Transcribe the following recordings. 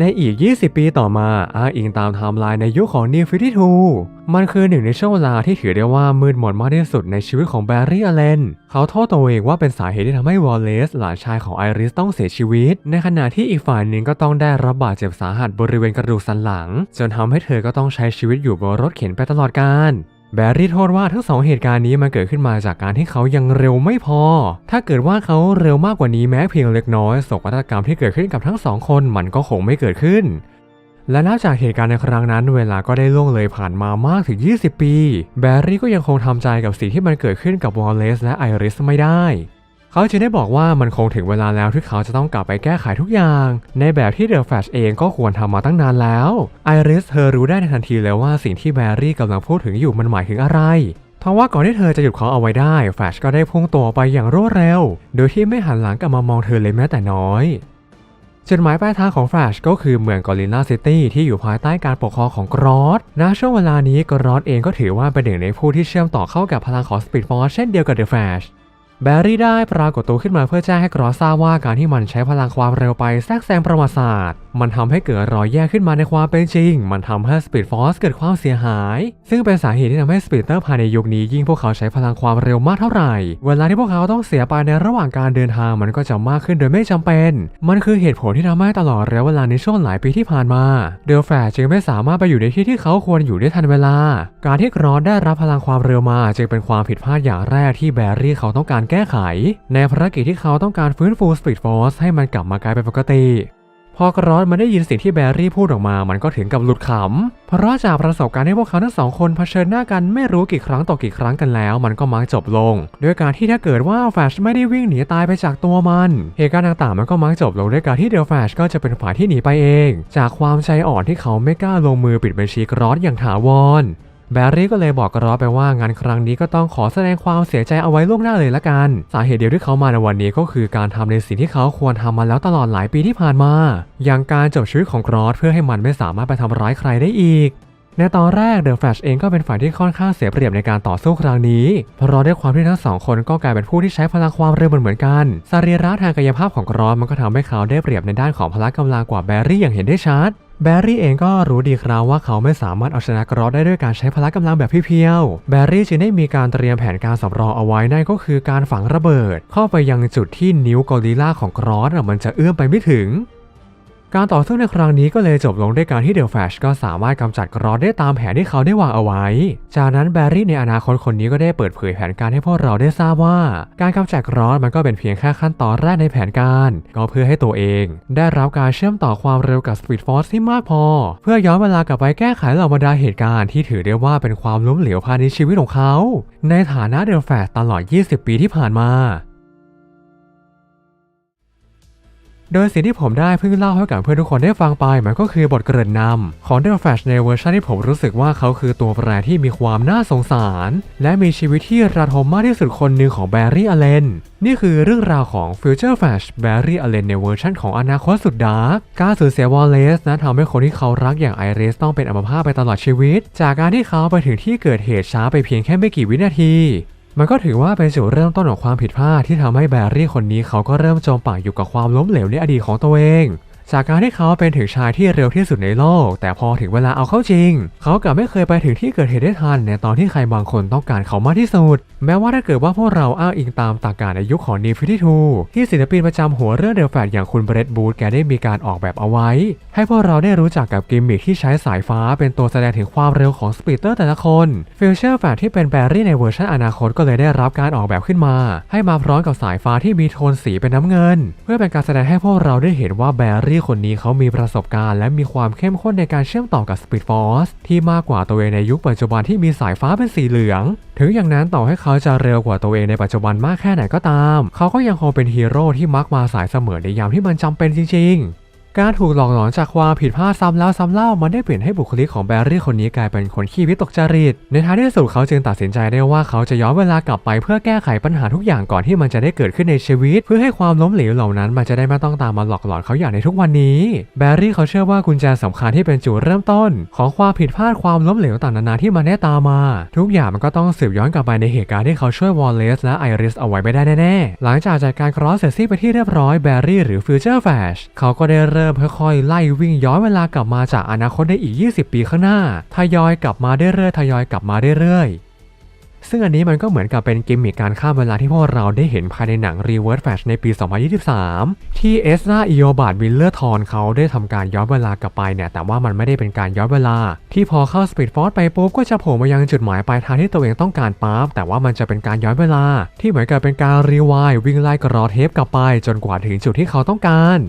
ในอีก 20 ปีต่อมาอ้างอิงตามไทม์ไลน์ในยุคของ New 52 มันคือหนึ่งในช่วงเวลาที่ถือได้ว่ามืดมนมากที่สุดในชีวิตของแบร์รี่อเลนเขาโทษตัวเองว่าเป็นสาเหตุที่ทำให้วอลเลซหลานชายของไอริสต้องเสียชีวิต ในขณะที่อีกฝ่ายหนึ่งก็ต้องได้รับบาดเจ็บสาหัสบริเวณกระดูกสันหลัง จนทำให้เธอก็ต้องใช้ชีวิตอยู่บนรถเข็นไปตลอดกาล แบรรี่โทษว่าทั้งสองเหตุการณ์นี้มันเกิดขึ้นมาจากการที่เขายังเร็วไม่พอ ถ้าเกิดว่าเขาเร็วมากกว่านี้แม้เพียงเล็กน้อยโศกนาฏกรรมที่เกิดขึ้นกับทั้งสองคนมันก็คงไม่เกิดขึ้น และนับจากเหตุการณ์ในครั้งนั้น เวลาก็ได้ล่วงเลยผ่านมามากถึง 20 ปี แบรรี่ก็ยังคงทำใจกับสิ่งที่มันเกิดขึ้นกับวอลเลซและไอริสไม่ได้ เขาจึงได้บอกว่ามันคงถึงเวลาแล้วที่เขาจะต้องกลับไปแก้ไขทุกอย่าง ในแบบที่เดอะแฟชเองก็ควรทำมาตั้งนานแล้วไอริสเธอรู้ได้ในทันทีเลยว่าสิ่งที่แบรี่กำลังพูดถึงอยู่มันหมายถึงอะไรทว่าก่อนที่เธอจะหยุดเขาเอาไว้ได้ แฟชก็ได้พุ่งตัวไปอย่างรวดเร็ว โดยที่ไม่หันหลังกลับมามองเธอเลยแม้แต่น้อยจุดหมายปลายทางของแฟลชก็คือเมืองกอริลลาซิตี้ที่อยู่ภายใต้การปกครองของกรอสณช่วงเวลานี้กรอสเองก็ถือว่าเป็นหนึ่งในผู้ที่เชื่อมต่อเข้ากับพลังของสปีดฟอร์เช่นเดียวกับเดอะแฟลช แบร์รี่ได้ปรากฏตัวขึ้นมาเพื่อแจ้งให้กรอสทราบว่าการที่มันใช้พลังความเร็วไปแทรกแซงประวัติศาสตร์ มันทำให้เกิดรอยแยกขึ้นมาในความเป็นจริง มันทำให้สปีดฟอสเกิดความเสียหาย ซึ่งเป็นสาเหตุที่ทำให้สปีดเตอร์ภายในยุคนี้ยิ่งพวกเขาใช้พลังความเร็วมากเท่าไหร่ เวลาที่พวกเขาต้องเสียไปในระหว่างการเดินทางมันก็จะมากขึ้นโดยไม่จำเป็น มันคือเหตุผลที่ทำให้ตลอดระยะเวลาในช่วงหลายปีที่ผ่านมา เดลแฟร์จึงไม่สามารถไปอยู่ในที่ที่เขาควรอยู่ได้ทันเวลา การที่กรอสได้รับพลังความเร็วมาจึงเป็นความผิดพลาดอย่างแรกที่แบร์รี่เขาต้องการแก้ไข ในภารกิจที่เขาต้องการฟื้นฟูสปีดฟอสให้มันกลับมากลายเป็นปกติ พอกรอสมันได้ยินสิ่งที่แบรี่พูดออกมา มันก็ถึงกับหลุดขำ เพราะจากประสบการณ์ที่พวกเขาทั้งสองคนเผชิญหน้ากันไม่รู้กี่ครั้งต่อกี่ครั้งกันแล้ว มันก็มักจบลง ด้วยการที่ถ้าเกิดว่าแฟชไม่ได้วิ่งหนีตายไปจากตัวมัน เหตุการณ์ต่างๆ มันก็มักจบลงด้วยการที่เดลแฟชก็จะเป็นฝ่ายที่หนีไปเอง จากความใจอ่อนที่เขาไม่กล้าลงมือปิดบัญชีกรอสอย่างถาวร แบร์รี่ก็เลยบอกกรอสไปว่างานครั้งนี้ก็ต้องขอแสดงความเสียใจเอาไว้ล่วงหน้าเลยละกัน สาเหตุเดียวที่เขามาในวันนี้ก็คือการทำในสิ่งที่เขาควรทำมาแล้วตลอดหลายปีที่ผ่านมา อย่างการจบชีวิตของกรอสเพื่อให้มันไม่สามารถไปทำร้ายใครได้อีก ในตอนแรกเดอะแฟลชเองก็เป็นฝ่ายที่ค่อนข้างเสียเปรียบในการต่อสู้ครั้งนี้เพราะด้วยความที่ทั้งสองคนก็กลายเป็นผู้ที่ใช้พลังความเร็วเหมือนกันสรีระทางกายภาพของกรอสมันก็ทำให้เขาได้เปรียบในด้านของพละกำลังกว่าแบรรี่อย่างเห็นได้ชัดแบร์รี่เองก็รู้ดีครับว่าเขาไม่สามารถเอาชนะกรอสได้ด้วยการใช้พละกำลังแบบเพียวๆแบร์รี่จึงได้มีการเตรียมแผนการสำรองเอาไว้นั่นก็คือการฝังระเบิด เข้าไปยังจุดที่นิ้วกอริลลาของกรอสมันจะเอื้อมไปไม่ถึง การต่อสู้ในครั้งนี้ก็เลยจบลงด้วยการที่เดลแฟชก็สามารถกำจัดกรอสได้ตามแผนที่เขาได้วางเอาไว้ จากนั้นแบร์รี่ในอนาคตคนนี้ก็ได้เปิดเผยแผนการให้พวกเราได้ทราบว่า การกำจัดกรอสมันก็เป็นเพียงแค่ขั้นตอนแรกในแผนการ ก็เพื่อให้ตัวเอง ได้รับการเชื่อมต่อความเร็วกับสปีดฟอร์สที่มากพอ เพื่อย้อนเวลากลับไปแก้ไขเหล่าบรรดาเหตุการณ์ที่ถือได้ว่าเป็นความล้มเหลวภายในชีวิตของเขา ในฐานะเดลแฟชตลอด 20 ปีที่ผ่านมา โดยสิ่งที่ผมได้เพิ่งเล่าให้กับเพื่อนทุกคนได้ฟังไปมันก็คือบทเกริ่นนำของ The Flash ในเวอร์ชันที่ผมรู้สึกว่าเขาคือตัวแปรที่มีความน่าสงสาร และมีชีวิตที่ระทมมากที่สุดคนหนึ่งของแบร์รี่อเลนนี่คือเรื่องราวของ Future Flash แบร์รี่อเลนในเวอร์ชันของอนาคตสุดดาร์กการสูญเสียวอลเลซนะทำให้คนที่เขารักอย่างไอริสต้องเป็นอัมพาตไปตลอดชีวิต จากการที่เขาไปถึงที่เกิดเหตุช้าไปเพียงแค่ไม่กี่วินาที มันก็ถือว่าเป็นจุดเริ่มต้นของความผิดพลาดที่ทำให้แบร์รี่คนนี้เขาก็เริ่มจมปากอยู่กับความล้มเหลวในอดีตของตัวเอง จากการที่เขาเป็นถึงชายที่เร็วที่สุดในโลก แต่พอถึงเวลาเอาเข้าจริง เขากลับไม่เคยไปถึงที่เกิดเหตุได้ทันในตอนที่ใครบางคนต้องการเขามากที่สุด แม้ว่าถ้าเกิดว่าพวกเราอ้างอิงตามตากาในยุคของ n ีฟิที่ทูที่ศิลปินประจำหัวเรื่องเดลแฟดอย่างคุณเบรดบูธแกได้มีการออกแบบเอาไว้ ให้พวกเราได้รู้จักกับกิมมิคที่ใช้สายฟ้าเป็นตัวแสดงถึงความเร็วของสปีดเตอร์แต่ละคนฟิวเจอร์แฟดที่เป็นแบรี่ในเวอร์ชันอนาคตก็เลยได้รับการออกแบบขึ้นมา ให้มาพร้อมกับสายฟ้าที่มีโทนสีเป็นน้ำเงิน เพื่อเป็นการแสดงให้พวกเราได้เห็นว่าแบรี่คนนี้เขามีประสบการณ์และมีความเข้มข้นในการเชื่อมต่อกับสปีดฟอร์สที่มากกว่าตัวเองในยุคปัจจุบันที่มีสายฟ้าเป็นสีเหลือง ถึงอย่างนั้นต่อให้เขาจะเร็วกว่าตัวเองในปัจจุบันมากแค่ไหนก็ตาม เขาก็ยังคงเป็นฮีโร่ที่มักมาสายเสมอในยามที่มันจำเป็นจริงๆ การถูกหลอกหลอนจากความผิดพลาดซ้ำแล้วซ้ำเล่ามันได้เปลี่ยนให้บุคลิกของแบร์รี่คนนี้กลายเป็นคนขี้วิตกจริต ในท้ายที่สุดเขาจึงตัดสินใจได้ว่าเขาจะย้อนเวลากลับไปเพื่อแก้ไขปัญหาทุกอย่างก่อนที่มันจะได้เกิดขึ้นในชีวิต เพื่อให้ความล้มเหลวเหล่านั้นมันจะได้ไม่ต้องตามมาหลอกหลอนเขาอย่างในทุกวันนี้ แบร์รี่เขาเชื่อว่ากุญแจสำคัญที่เป็นจุดเริ่มต้น ของความผิดพลาดความล้มเหลวต่างๆนานาที่มันได้ตามมา ทุกอย่างมันก็ต้องสืบย้อนกลับไปในเหตุการณ์ที่เขาช่วยวอลเลซและไอริสเอาไว้ไม่ได้แน่ๆหลังจากจัดการครอสเสร็จสิ้นไปที่เรียบร้อยแบร์รี่หรือฟิวเจอร์แฟชเขาก็ได้เริ่มริ่มค่อยๆไล่วิ่งย้อนเวลากลับมาจากอนาคตได้อีก 20 ปีข้างหน้า ทยอยกลับมาได้เรื่อยๆทยอยกลับมาได้เรื่อยๆ ซึ่งอันนี้มันก็เหมือนกับเป็นกิมมิคการข้ามเวลาที่พวกเราได้เห็นภายในหนัง Reverse Flash ในปี 2023 ที่เอสราอิโอบาดวิลเลอร์ทอนเขาได้ทำการย้อนเวลากลับไปเนี่ย แต่ว่ามันไม่ได้เป็นการย้อนเวลา ที่พอเข้า Speed Force ไปปุ๊บก็จะโผล่มายังจุดหมายปลายทางที่ตัวเองต้องการปั๊บแต่ว่ามันจะเป็นการย้อนเวลา ที่เหมือนกับเป็นการรีวล์วิ่งไล่กรอเทปกลับไป จนกว่าถึงจุดที่เขาต้องการ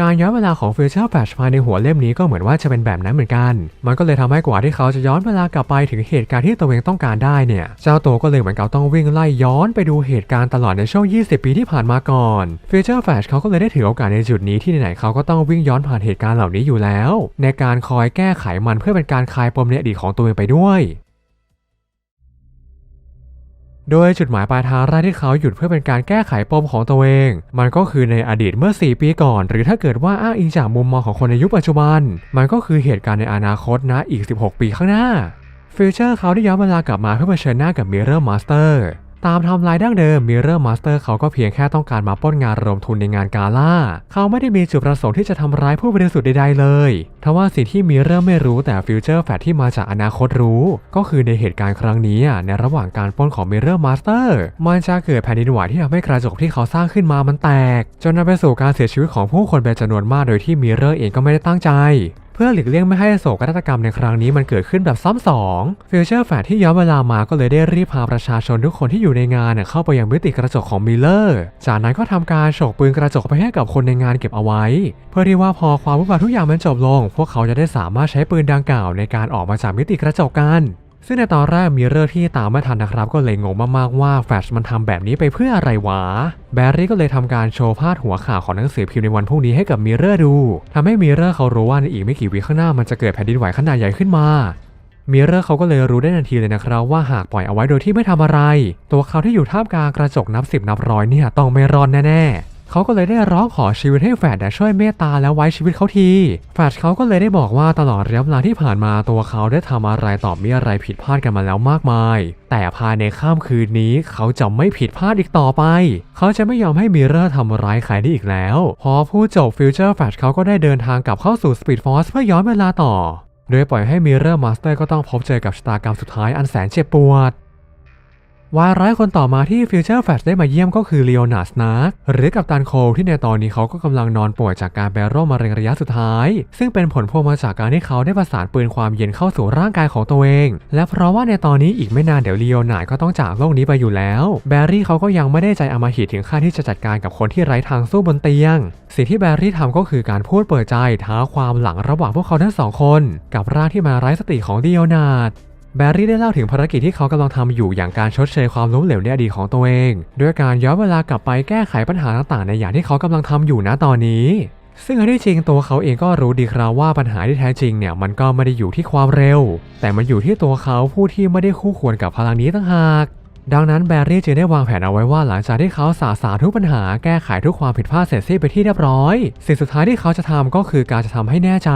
การย้อนเวลาของ Future Flash ภายในหัวเล่มนี้ก็เหมือนว่าจะเป็นแบบนั้นเหมือนกัน มันก็เลยทำให้กว่าที่เขาจะย้อนเวลากลับไปถึงเหตุการณ์ที่ตัวเองต้องการได้เนี่ย เจ้าตัวก็เลยเหมือนกับต้องวิ่งไล่ย้อนไปดูเหตุการณ์ตลอดในช่วง 20 ปีที่ผ่านมาก่อน Future Flash เขาก็เลยได้ถือโอกาสในจุดนี้ที่ไหนๆเขาก็ต้องวิ่งย้อนผ่านเหตุการณ์เหล่านี้อยู่แล้ว ในการคอยแก้ไขมันเพื่อเป็นการคลายปมในอดีตของตัวเองไปด้วย โดยจุดหมายปลายทางแรกที่เขาหยุดเพื่อเป็นการแก้ไขปมของตัวเอง มันก็คือในอดีตเมื่อ 4 ปีก่อน หรือถ้าเกิดว่าอ้างอิงจากมุมมองของคนในยุคปัจจุบัน มันก็คือเหตุการณ์ในอนาคตนะอีก 16 ปีข้างหน้าฟิวเจอร์เขาได้ย้อนเวลากลับมาเพื่อเผชิญหน้ากับมิเรอร์มาสเตอร์ ตามทำลายดั้งเดิมมิเรอร์มาสเตอร์เขาก็เพียงแค่ต้องการมาป้นงานระดมทุนในงานกาล่า เขาไม่ได้มีจุดประสงค์ที่จะทำร้ายผู้บริสุทธิ์ใดๆเลยทว่าสิ่งที่มิเรอร์ไม่รู้แต่ฟิวเจอร์แฟตที่มาจากอนาคตรู้ ก็คือในเหตุการณ์ครั้งนี้อะในระหว่างการป้นของมิเรอร์มาสเตอร์มันจะเกิดแผ่นดินไหวที่ทำให้กระจกที่เขาสร้างขึ้นมามันแตก จนนำไปสู่การเสียชีวิตของผู้คนเป็นจำนวนมากโดยที่มิเรอร์เองก็ไม่ได้ตั้งใจ เพื่อหลีกเลี่ยงไม่ให้โศกนาฏกรรมในครั้งนี้มันเกิดขึ้นแบบซ้ำสองฟิวเจอร์แฟที่ย้อนเวลามาก็เลยได้รีบพาประชาชนทุกคนที่อยู่ในงานเข้าไปยังมิติกระจกของมิลเลอร์ จากนั้นก็ทำการฉกปืนกระจกไปให้กับคนในงานเก็บเอาไว้ เพื่อที่ว่าพอความวุ่นวายทุกอย่างมันจบลง พวกเขาจะได้สามารถใช้ปืนดังกล่าวในการออกมาจากมิติกระจกกัน ซึ่งในตอนแรกมิเรอร์ที่ตามไม่ทันนะครับ ก็เลยงงมากๆว่าแฟชมันทำแบบนี้ไปเพื่ออะไรวะ แบร์รี่ก็เลยทำการโชว์พาดหัวข่าวของหนังสือพิมพ์ในวันพรุ่งนี้ให้กับมิเรอร์ดูทำให้มิเรอร์เขารู้ว่าในอีกไม่กี่วิข้างหน้ามันจะเกิดแผ่นดินไหวขนาดใหญ่ขึ้นมามิเรอร์เขาก็เลยรู้ได้ทันทีเลยนะครับว่าหากปล่อยเอาไว้โดยที่ไม่ทำอะไร ตัวเขาที่อยู่ท่ามกลางกระจกนับสิบนับร้อยเนี่ยต้องไม่รอดแน่ๆ เขาก็เลยได้ร้องขอชีวิตให้แฟดช่วยเมตตาและไว้ชีวิตเขาที แฟดเขาก็เลยได้บอกว่าตลอดระยะเวลาที่ผ่านมาตัวเขาได้ทำอะไรต่อมีอะไรผิดพลาดกันมาแล้วมากมาย แต่ภายในข้ามคืนนี้เขาจะไม่ผิดพลาดอีกต่อไป เขาจะไม่ยอมให้มิเรอร์ทำร้ายใครได้อีกแล้ว พอพูดจบฟิวเจอร์แฟดเขาก็ได้เดินทางกลับเข้าสู่สปีดฟอร์สเพื่อย้อนเวลาต่อ โดยปล่อยให้มิเรอร์มาสเตอร์ก็ต้องพบเจอกับชะตากรรมสุดท้ายอันแสนเจ็บปวด วายร้ายคนต่อมาที่ฟิวเจอร์แฟชได้มาเยี่ยมก็คือเลโอนาร์ดสนาร์กหรือกัปตันโคลที่ในตอนนี้เขาก็กำลังนอนป่วยจากการแบโรคมะเร็งระยะสุดท้าย ซึ่งเป็นผลพวงมาจากการที่เขาได้ประสานปืนความเย็นเข้าสู่ร่างกายของตัวเอง และเพราะว่าในตอนนี้อีกไม่นานเดี๋ยวเลโอนาร์ดก็ต้องจากโลกนี้ไปอยู่แล้ว แบร์รี่เขาก็ยังไม่ได้ใจอำมหิตถึงขั้นที่จะจัดการกับคนที่ไร้ทางสู้บนเตียง สิ่งที่แบร์รี่ทำก็คือการพูดเปิดใจท้าความหลังระหว่างพวกเขาทั้งสองคน กับร่างที่มาไร้สติของเลโอนาร์ด แบร์รี่ได้เล่าถึงภารกิจที่เขากำลังทำอยู่อย่างการชดเชยความล้มเหลวในอดีตของตัวเอง ด้วยการย้อนเวลากลับไปแก้ไขปัญหาต่างๆ ในอย่างที่เขากำลังทำอยู่ณตอนนี้ ซึ่งอันที่จริงตัวเขาเองก็รู้ดีครับว่าปัญหาที่แท้จริงเนี่ยมันก็ไม่ได้อยู่ที่ความเร็ว แต่มันอยู่ที่ตัวเขาผู้ที่ไม่ได้คู่ควรกับพลังนี้ต่างหาก ดังนั้นแบร์รี่จึงได้วางแผนเอาไว้ว่าหลังจากที่เขาสาสางทุกปัญหาแก้ไขทุกความผิดพลาดเสร็จสิ้นไปที่เรียบร้อย สิ่งสุดท้ายที่เขาจะทำก็คือการจะทำให้แน่ใจ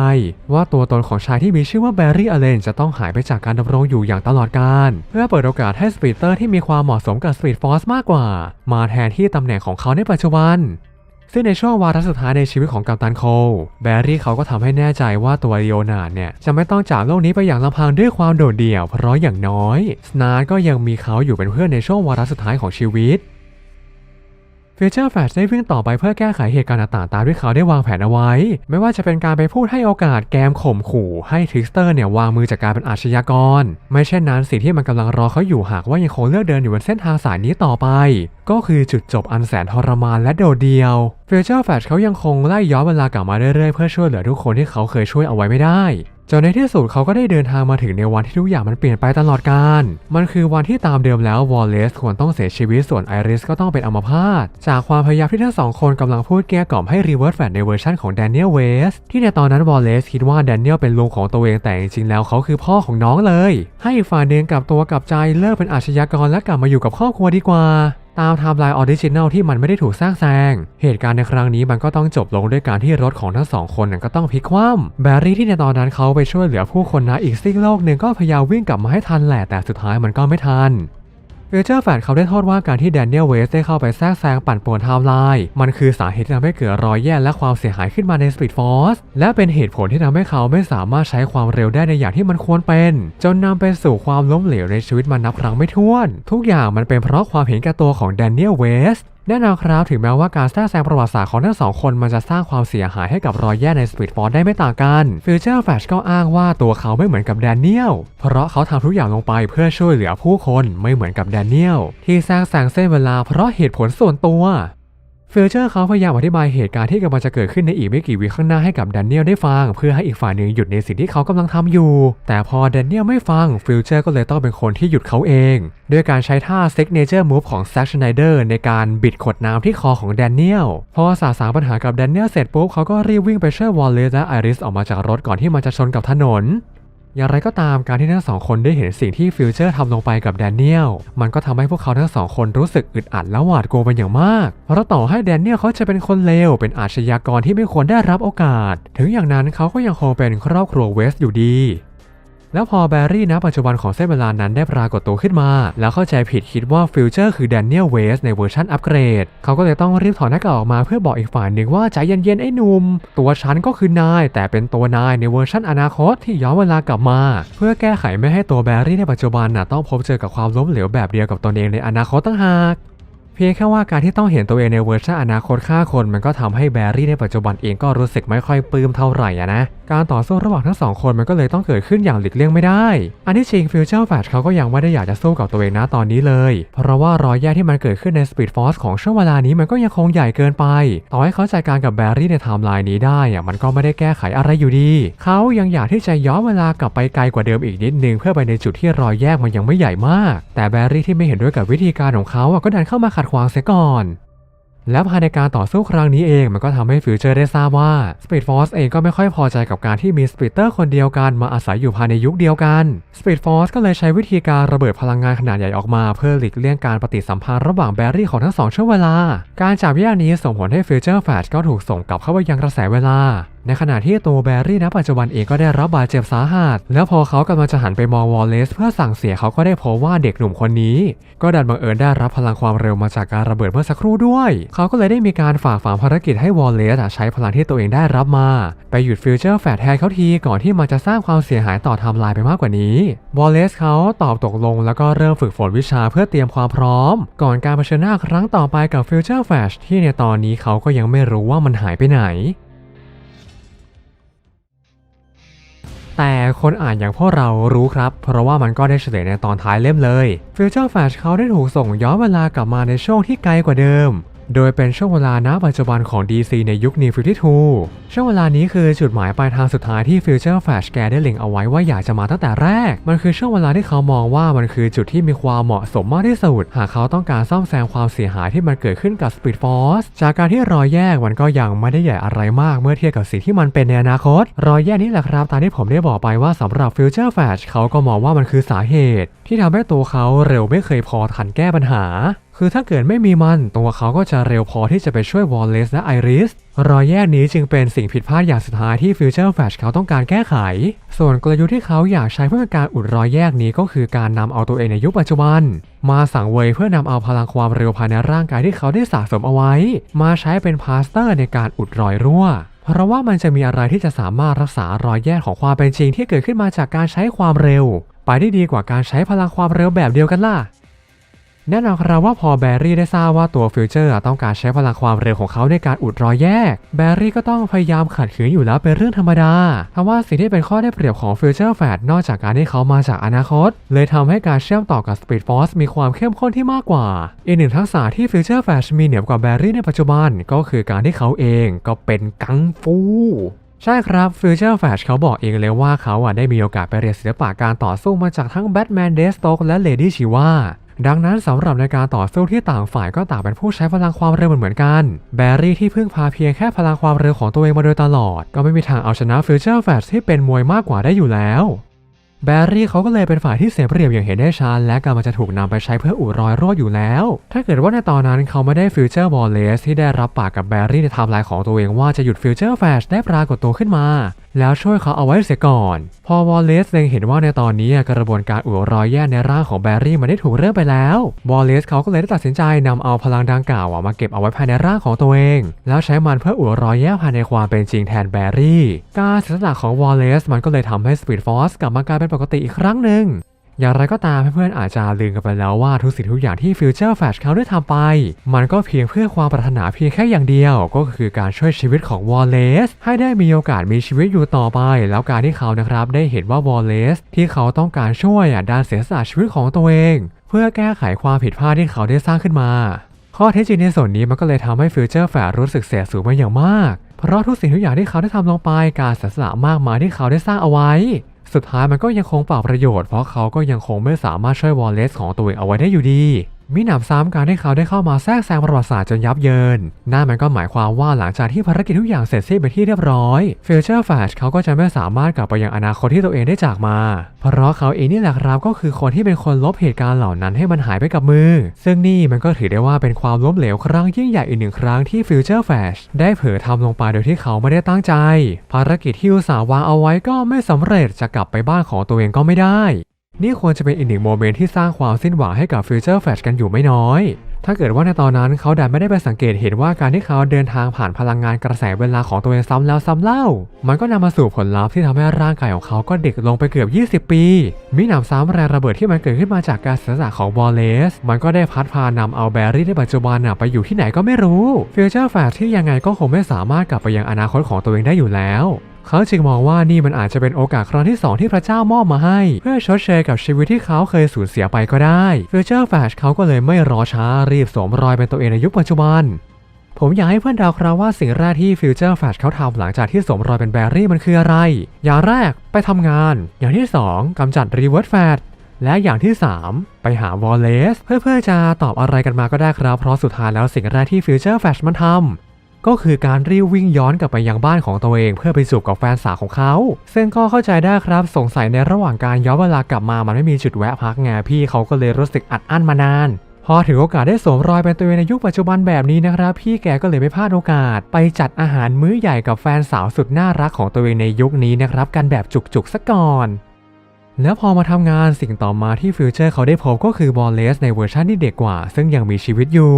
ว่าตัวตนของชายที่มีชื่อว่าแบร์รี่อเลนจะต้องหายไปจากการดำรงอยู่อย่างตลอดกาลเพื่อเปิดโอกาสให้สปีดเตอร์ที่มีความเหมาะสมกับสปีดฟอร์สมากกว่า มาแทนที่ตำแหน่งของเขาในปัจจุบัน ซึ่งในช่วงวาระสุดท้ายในชีวิตของกัปตันโคลแบร์รี่เขาก็ทำให้แน่ใจว่าตัวลีโอนาร์ดเนี่ยจะไม่ต้องจากโลกนี้ไปอย่างลำพังด้วยความโดดเดี่ยว เพราะอย่างน้อยสนาร์ก็ยังมีเขาอยู่เป็นเพื่อนในช่วงวาระสุดท้ายของชีวิต ฟิวเจอร์แฟชได้วิ่งต่อไปเพื่อแก้ไขเหตุการณ์ต่างๆตามที่เขาได้วางแผนเอาไว้ ไม่ว่าจะเป็นการไปพูดให้โอกาสแกมข่มขู่ให้ทริสเตอร์เนี่ยวางมือจากการเป็นอาชญากร ไม่เช่นนั้นสิ่งที่มันกำลังรอเขาอยู่หากว่ายังคงเลือกเดินอยู่บนเส้นทางสายนี้ต่อไป ก็คือจุดจบอันแสนทรมานและโดดเดี่ยวฟิวเจอร์แฟชเขายังคงไล่ย้อนเวลากลับมาเรื่อยๆเพื่อช่วยเหลือทุกคนที่เขาเคยช่วยเอาไว้ไม่ได้ จนในที่สุดเขาก็ได้เดินทางมาถึงในวันที่ทุกอย่างมันเปลี่ยนไปตลอดกาลมันคือวันที่ตามเดิมแล้ววอลเลซควรต้องเสียชีวิตส่วนไอริสก็ต้องเป็นอัมพาต จากความพยายามที่ทั้งสองคนกำลังพูดแก้กล่อมให้รีเวิร์สแฟนในเวอร์ชันของแดเนียลเวสที่ในตอนนั้นวอลเลซคิดว่าแดเนียลเป็นลุงของตัวเองแต่จริงๆแล้วเขาคือพ่อของน้องเลย ให้ฝ่ายหนึ่งกลับตัวกลับใจเลิกเป็นอาชญากรและกลับมาอยู่กับครอบครัวดีกว่า ตามไทม์ไลน์ออริจินัลที่มันไม่ได้ถูกสร้างแซง เหตุการณ์ในครั้งนี้มันก็ต้องจบลงด้วยการที่รถของทั้งสองคนนั้นก็ต้องพลิกคว่ำแบร์รี่ที่ในตอนนั้นเขาไปช่วยเหลือผู้คนนะอีกซีกโลกหนึ่งก็พยายามวิ่งกลับมาให้ทันแหละแต่สุดท้ายมันก็ไม่ทัน ฟิวเจอร์แฟนเขาได้โทษว่าการที่แดเนียลเวสได้เข้าไปแทรกแซงปั่นป่วนไทม์ไลน์มันคือสาเหตุที่ทำให้เกิดรอยแย่และความเสียหายขึ้นมาในสปีดฟอร์สและเป็นเหตุผลที่ทำให้เขาไม่สามารถใช้ความเร็วได้ในอย่างที่มันควรเป็น จนนำไปสู่ความล้มเหลวในชีวิตมานับครั้งไม่ถ้วน ทุกอย่างมันเป็นเพราะความเห็นแก่ตัวของแดเนียลเวส แน่นอนครับถึงแม้ว่าการแทรกแซงประวัติศาสตร์ของทั้งสองคนมันจะสร้างความเสียหายให้กับรอยแย่ในสปีดฟอร์ได้ไม่ต่างกันฟิวเจอร์แฟชก็อ้างว่าตัวเขาไม่เหมือนกับแดเนียลเพราะเขาทำทุกอย่างลงไปเพื่อช่วยเหลือผู้คนไม่เหมือนกับแดเนียลที่แทรกแซงเส้นเวลาเพราะเหตุผลส่วนตัว ฟิลเจอร์เขาพยายามอธิบายเหตุการณ์ที่กำลังจะเกิดขึ้นในอีกไม่กี่วิข้างหน้าให้กับแดนเนียลได้ฟัง เพื่อให้อีกฝ่ายหนึ่งหยุดในสิ่งที่เขากำลังทำอยู่ แต่พอแดนเนียลไม่ฟังฟิลเจอร์ก็เลยต้องเป็นคนที่หยุดเขาเองด้วยการใช้ท่า signature move ของแซ็กชไนเดอร์ในการบิดขวดน้ำที่คอของแดนเนียลพอสาสางปัญหากับแดนเนียลเสร็จปุ๊บเขาก็รีบวิ่งไปช่วยวอลเลสและไอริสออกมาจากรถก่อนที่มันจะชนกับถนน อย่างไรก็ตามการที่ทั้งสองคนได้เห็นสิ่งที่ฟิวเจอร์ทำลงไปกับแดเนียลมันก็ทำให้พวกเขาทั้งสองคนรู้สึกอึดอัดและหวาดกลัวเป็นอย่างมาก เพราะต่อให้แดเนียลเขาจะเป็นคนเลวเป็นอาชญากรที่ไม่ควรได้รับโอกาส ถึงอย่างนั้นเขาก็ยังคงเป็นครอบครัวเวสอยู่ดี แล้วพอแบร์รี่นะปัจจุบันของเส้นเวลานั้นได้ปรากฏตัวขึ้นมา แล้วเข้าใจผิดคิดว่าฟิวเจอร์คือแดนเนียลเวสในเวอร์ชันอัปเกรด เขาก็เลยต้องรีบถอดหน้ากากออกมาเพื่อบอกอีกฝ่ายหนึ่งว่าใจเย็นๆไอ้หนุ่ม ตัวฉันก็คือนาย แต่เป็นตัวนายในเวอร์ชันอนาคตที่ย้อนเวลากลับมา เพื่อแก้ไขไม่ให้ตัวแบร์รี่ในปัจจุบันน่ะต้องพบเจอกับความล้มเหลวแบบเดียวกับตนเองในอนาคตตั้งหาก เพียงแค่ว่าการที่ต้องเห็นตัวเองในเวอร์ชันอนาคตฆ่าคนมันก็ทำให้แบร์รี่ในปัจจุบันเองก็รู้สึกไม่ค่อยปลื้มเท่าไหร่อะนะ การต่อสู้ระหว่างทั้งสองคนมันก็เลยต้องเกิดขึ้นอย่างหลีกเลี่ยงไม่ได้ อันที่จริงฟิวเจอร์แฟชเขาก็ยังไม่ได้อยากจะสู้กับตัวเองนะตอนนี้เลย เพราะว่ารอยแย่ที่มันเกิดขึ้นในสปีดฟอสของช่วงเวลานี้มันก็ยังคงใหญ่เกินไป ต่อให้เขาจัดการกับแบร์รี่ในไทม์ไลน์นี้ได้อะมันก็ไม่ได้แก้ไขอะไรอยู่ดี เขายังอยากที่จะย้อนเวลากลับไปไกลกว่าเดิมอีกนิดนึงเพื่อไปในจุดที่รอยแยกมันยังไม่ใหญ่มาก แต่แบร์รี่ที่ไม่เห็นด้วยกับวิธีการของเขาก็ดันเข้ามาขัดขวางเสียก่อน และภายในการต่อสู้ครั้งนี้เองมันก็ทำให้ฟิวเจอร์ได้ทราบว่า Speed Force เองก็ไม่ค่อยพอใจกับการที่มีสปีดเตอร์คนเดียวกันมาอาศัยอยู่ภายในยุคเดียวกัน Speed Force ก็เลยใช้วิธีการระเบิดพลังงานขนาดใหญ่ออกมาเพื่อหลีกเลี่ยงการปฏิสัมพันธ์ระหว่างแบรี่ของทั้งสองช่วงเวลา การจับแยกนี้ส่งผลให้ฟิวเจอร์แฟชก็ถูกส่งกลับเข้าไปยังกระแสเวลา ในขณะที่ตัวแบรี่ณปัจจุบันเองก็ได้รับบาดเจ็บสาหัส แล้วพอเขากำลังจะหันไปมองวอลเลซเพื่อสั่งเสียเขาก็ได้พบว่าเด็กหนุ่มคนนี้ ก็ดันบังเอิญได้รับพลังความเร็วมาจากการระเบิดเมื่อสักครู่ด้วย เขาก็เลยได้มีการฝากฝังภารกิจให้วอลเลซใช้พลังที่ตัวเองได้รับมา ไปหยุดฟิวเจอร์แฟดแทนเขาทีก่อนที่มันจะสร้างความเสียหายต่อไทม์ไลน์ไปมากกว่านี้วอลเลซเขาตอบตกลง แล้วก็เริ่มฝึกฝนวิชาเพื่อเตรียมความพร้อม ก่อนการเผชิญหน้าครั้งต่อไปกับฟิวเจอร์แฟชที่ในตอนนี้เขาก็ยังไม่รู้ว่ามันหายไปไหน แต่คนอ่านอย่างพวกเรารู้ครับ เพราะว่ามันก็ได้เฉลยในตอนท้ายเล่มเลยฟิวเจอร์แฟชเขาได้ถูกส่งย้อนเวลากลับมาในช่วงที่ไกลกว่าเดิม โดยเป็นช่วงเวลาณปัจจุบันของ DC ในยุค New 52 ช่วงเวลานี้คือจุดหมายปลายทางสุดท้ายที่ Future Flash แกได้เล็งเอาไว้ว่าอยากจะมาตั้งแต่แรก มันคือช่วงเวลาที่เขามองว่ามันคือจุดที่มีความเหมาะสมมากที่สุด หากเขาต้องการซ่อมแซมความเสียหายที่มันเกิดขึ้นกับ Speed Force จากการที่รอยแยกมันก็ยังไม่ได้ใหญ่อะไรมากเมื่อเทียบกับสิ่งที่มันเป็นในอนาคต รอยแยกนี้แหละครับตามที่ผมได้บอกไปว่าสำหรับ Future Flash เขาก็มองว่ามันคือสาเหตุ ที่ทำให้ตัวเขาเร็วไม่เคยพอทันแก้ปัญหา คือถ้าเกิดไม่มีมันตัวเขาก็จะเร็วพอที่จะไปช่วยวอลเลซและไอริสรอยแยกนี้จึงเป็นสิ่งผิดพลาดอย่างสุดท้ายที่ Future Flash เขาต้องการแก้ไข ส่วนกลยุทธ์ที่เขาอยากใช้เพื่อการอุดรอยแยกนี้ก็คือการนำเอาตัวเองในยุคปัจจุบัน มาสังเวยเพื่อนำเอาพลังความเร็วภายในร่างกายที่เขาได้สะสมเอาไว้ มาใช้เป็นพลาสเตอร์ในการอุดรอยรั่วเพราะว่ามันจะมีอะไรที่จะสามารถรักษารอยแยกของความเป็นจริงที่เกิดขึ้นมาจากการใช้ความเร็ว ไปได้ดีกว่าการใช้พลังความเร็วแบบเดียวกันล่ะ แน่นอนครับว่าพอแบร์รี่ได้ทราบว่าตัวฟิวเจอร์ต้องการใช้พลังความเร็วของเขาในการอุดรอยแยก แบร์รี่ก็ต้องพยายามขัดขืนอยู่แล้วเป็นเรื่องธรรมดาทว่าสิ่งที่เป็นข้อได้เปรียบของฟิวเจอร์แฟดนอกจากการที่เขามาจากอนาคต เลยทำให้การเชื่อมต่อกับสปีดฟอร์สมีความเข้มข้นที่มากกว่า อีกหนึ่งทักษะที่ฟิวเจอร์แฟชมีเหนือกว่าแบร์รี่ในปัจจุบันก็คือการที่เขาเองก็เป็นกังฟูใช่ครับ Future Flash เขาบอกเองเลยว่าเขาอะได้มีโอกาสไปเรียนศิลปะการต่อสู้มาจากทั้งแบทแมนเดสโตกและเลดี้ชิว่า ดังนั้นสำหรับในการต่อสู้ที่ต่างฝ่ายก็ต่างเป็นผู้ใช้พลังความเร็วเหมือนกัน แบรี่ที่พึ่งพาเพียงแค่พลังความเร็วของตัวเองมาโดยตลอด ก็ไม่มีทางเอาชนะฟิลเจอร์แฟลชที่เป็นมวยมากกว่าได้อยู่แล้ว แบรี่เขาก็เลยเป็นฝ่ายที่เสียเปรียบอย่างเห็นได้ชัดและกำลังจะถูกนำไปใช้เพื่ออุดรอยรั่วอยู่แล้ว ถ้าเกิดว่าในตอนนั้นเขาไม่ได้ฟิวเจอร์บอลเลสที่ได้รับปากกับแบรี่ในไทม์ไลน์ของตัวเองว่าจะหยุดฟิวเจอร์แฟชได้ปรากฏตัวขึ้นมา แล้วช่วยเขาเอาไว้เสียก่อน พอวอลเลสเล็งเห็นว่าในตอนนี้กระบวนการอุดรอยแย่ในร่างของแบรี่มันได้ถูกเริ่มไปแล้ววอลเลสเขาก็เลยได้ตัดสินใจนำเอาพลังดังกล่าวมาเก็บเอาไว้ภายในร่างของตัวเอง แล้วใช้มันเพื่ออุดรอยแย่ภายในความเป็นจริงแทนแบรี่ การเสียสละของวอลเลสมันก็เลยทำให้สปีดฟอสกลับมากลายเป็นปกติอีกครั้งหนึ่ง อย่างไรก็ตามเพื่อนๆอาจจะลืมกันไปแล้วว่าทุกสิ่งทุกอย่างที่ฟิวเจอร์แฟชเขาได้ทำไป มันก็เพียงเพื่อความปรารถนาเพียงแค่อย่างเดียว ก็คือการช่วยชีวิตของวอลเลสให้ได้มีโอกาสมีชีวิตอยู่ต่อไป แล้วการที่เขานะครับได้เห็นว่าวอลเลสที่เขาต้องการช่วยด้านเสียสละชีวิตของตัวเอง เพื่อแก้ไขความผิดพลาดที่เขาได้สร้างขึ้นมาข้อเท็จจริงในส่วนนี้มันก็เลยทำให้ฟิวเจอร์แฟร์รู้สึกเสียสูญมาอย่างมาก เพราะทุกสิ่งทุกอย่างที่เขาได้ทำลงไปการเสียสละมากมายที่เขาได้สร้างเอาไว้ สุดท้ายมันก็ยังคงเปล่าประโยชน์เพราะเขาก็ยังคงไม่สามารถช่วยวอลเลสของตัวเองเอาไว้ได้อยู่ดี มิหนำซ้ำการที่เขาได้เข้ามาแทรกแซงประวัติศาสตร์จนยับเยิน นั่นมันก็หมายความว่าหลังจากที่ภารกิจทุกอย่างเสร็จสิ้นไปที่เรียบร้อยฟิวเจอร์แฟชเขาก็จะไม่สามารถกลับไปยังอนาคตที่ตัวเองได้จากมา เพราะเขาเองนี่แหละครับก็คือคนที่เป็นคนลบเหตุการณ์เหล่านั้นให้มันหายไปกับมือ ซึ่งนี่มันก็ถือได้ว่าเป็นความล้มเหลวครั้งยิ่งใหญ่อีกหนึ่งครั้งที่ฟิวเจอร์แฟชได้เผลอทำลงไปโดยที่เขาไม่ได้ตั้งใจ ภารกิจที่อุตสาห์วางเอาไว้ก็ไม่สำเร็จจะกลับไปบ้านของตัวเองก็ไม่ได้ นี่ควรจะเป็นอีกหนึ่งโมเมนต์ที่สร้างความสิ้นหวังให้กับฟิวเจอร์แฟชกันอยู่ไม่น้อย ถ้าเกิดว่าในตอนนั้นเขาดันไม่ได้ไปสังเกตเห็นว่าการที่เขาเดินทางผ่านพลังงานกระแสเวลาของตัวเองซ้ำแล้วซ้ำเล่า มันก็นำมาสู่ผลลัพธ์ที่ทำให้ร่างกายของเขาก็เด็กลงไปเกือบ 20 ปีมิหนำซ้ำแรงระเบิดที่มันเกิดขึ้นมาจากการเสียสละของวอลเลส มันก็ได้พัดพานำเอาแบรี่ในปัจจุบันน่ะไปอยู่ที่ไหนก็ไม่รู้ฟิวเจอร์แฟชที่ยังไงก็คงไม่สามารถกลับไปยังอนาคตของตัวเองได้อยู่แล้ว เขาจึงมองว่านี่มันอาจจะเป็นโอกาสครั้งที่ 2 ที่พระเจ้ามอบมาให้ เพื่อชดเชยกับชีวิตที่เขาเคยสูญเสียไปก็ได้ฟิวเจอร์แฟชเขาก็เลยไม่รอช้ารีบสวมรอยเป็นตัวเองในยุคปัจจุบันผมอยากให้เพื่อนดาวครับว่าสิ่งแรกที่ฟิวเจอร์แฟชเขาทำหลังจากที่สวมรอยเป็นแบรี่มันคืออะไร อย่างแรกไปทำงาน อย่างที่ 2กำจัดรีเวิร์สแฟชและอย่างที่ 3 ไปหาวอลเลสเพื่อๆจะตอบอะไรกันมาก็ได้ครับ เพราะสุดท้ายแล้วสิ่งแรกที่ฟิวเจอร์แฟชมันทำ ก็คือการรีบวิ่งย้อนกลับไปยังบ้านของตัวเองเพื่อไปจูบกับแฟนสาวของเขา ซึ่งก็เข้าใจได้ครับสงสัยในระหว่างการย้อนเวลากลับมามันไม่มีจุดแวะพักไงพี่เขาก็เลยรู้สึกอัดอั้นมานาน พอถึงโอกาสได้สวมรอยเป็นตัวเองในยุคปัจจุบันแบบนี้นะครับ พี่แกก็เลยไม่พลาดโอกาส ไปจัดอาหารมื้อใหญ่กับแฟนสาวสุดน่ารักของตัวเองในยุคนี้นะครับกันแบบจุกๆซะก่อนแล้วพอมาทำงานสิ่งต่อมาที่ฟิวเจอร์เขาได้พบก็คือบอลเลสในเวอร์ชันที่เด็กกว่า ซึ่งยังมีชีวิตอยู่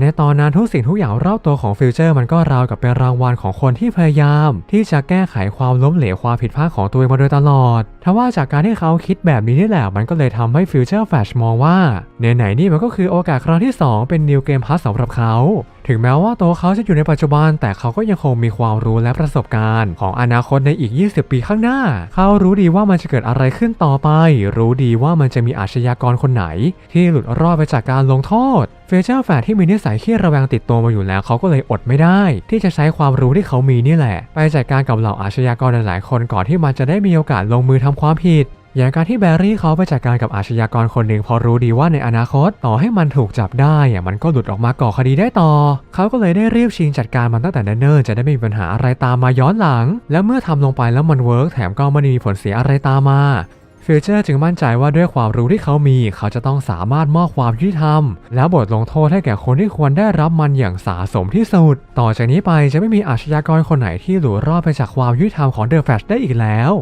ในตอนนั้นทุกสิ่งทุกอย่างรอบตัวของฟิวเจอร์มันก็ราวกับเป็นรางวัลของคนที่พยายาม ที่จะแก้ไขความล้มเหลวความผิดพลาดของตัวเองมาโดยตลอดทว่าจากการที่เขาคิดแบบนี้นี่แหละมันก็เลยทำให้ฟิวเจอร์แฟชมองว่าไหนๆนี่มันก็คือโอกาสครั้งที่ 2 เป็นนิวเกมพาสสำหรับเขา ถึงแม้ว่าตัวเขาจะอยู่ในปัจจุบัน แต่เขาก็ยังคงมีความรู้และประสบการณ์ ของอนาคตในอีก 20 ปีข้างหน้า เขารู้ดีว่ามันจะเกิดอะไรขึ้นต่อไป รู้ดีว่ามันจะมีอาชญากรคนไหน ที่หลุดรอดไปจากการลงโทษเฟเจอร์แฟร์ที่มีนิสัยขี้ระแวงติดตัวมาอยู่แล้วเขาก็เลยอดไม่ได้ ที่จะใช้ความรู้ที่เขามีนี่แหละ ไปจัดการกับเหล่าอาชญากรหลายๆคนก่อนที่มันจะได้มีโอกาสลงมือทำความผิด อย่างการที่แบร์รี่เขาไปจัดการกับอาชญากรคนหนึ่งพอรู้ดีว่าในอนาคตต่อให้มันถูกจับได้มันก็หลุดออกมาก่อคดีได้ต่อ เขาก็เลยได้รีบชิงจัดการมันตั้งแต่เนิ่นๆจะได้ไม่มีปัญหาอะไรตามมาย้อนหลัง และเมื่อทำลงไปแล้วมันเวิร์กแถมก็ไม่ได้มีผลเสียอะไรตามมาฟิวเจอร์จึงมั่นใจว่าด้วยความรู้ที่เขามี เขาจะต้องสามารถมอบความยุติธรรม และบทลงโทษให้แก่คนที่ควรได้รับมันอย่างสาสมที่สุด ต่อจากนี้ไปจะไม่มีอาชญากรคนไหนที่หลุดรอดไปจากความยุติธรรมของเดอะแฟชได้อีกแล้ว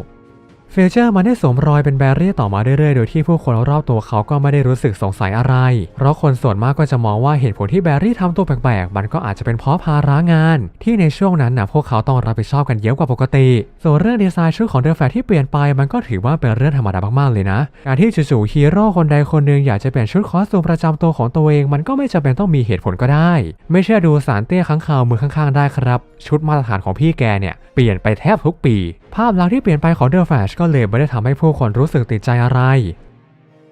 ฟิลเจอร์มันได้สวมรอยเป็นแบรี่ต่อมาเรื่อยๆ โดยที่ผู้คนรอบตัวเขาก็ไม่ได้รู้สึกสงสัยอะไร เพราะคนส่วนมากก็จะมองว่าเหตุผลที่แบรี่ทำตัวแปลกๆ มันก็อาจจะเป็นเพราะภาระงาน ที่ในช่วงนั้นนะพวกเขาต้องรับผิดชอบกันเยอะกว่าปกติ ส่วนเรื่องดีไซน์ชุดของเดอะแฟที่เปลี่ยนไปมันก็ถือว่าเป็นเรื่องธรรมดามากๆเลยนะ การที่จู่ๆฮีโร่คนใดคนหนึ่งอยากจะเปลี่ยนชุดคอสตูมประจำตัวของตัวเองมันก็ไม่จำเป็นต้องมีเหตุผลก็ได้ ไม่เชื่อดูสารเตี้ยข้างข่าวมือข้างๆได้ครับ ชุดมาตรฐานของพี่แกเนี่ยเปลี่ยนไปแทบทุกปี ภาพลักษณ์ที่เปลี่ยนไปของเดอะแฟชก็เลยไม่ได้ทำให้ผู้คนรู้สึกติดใจอะไร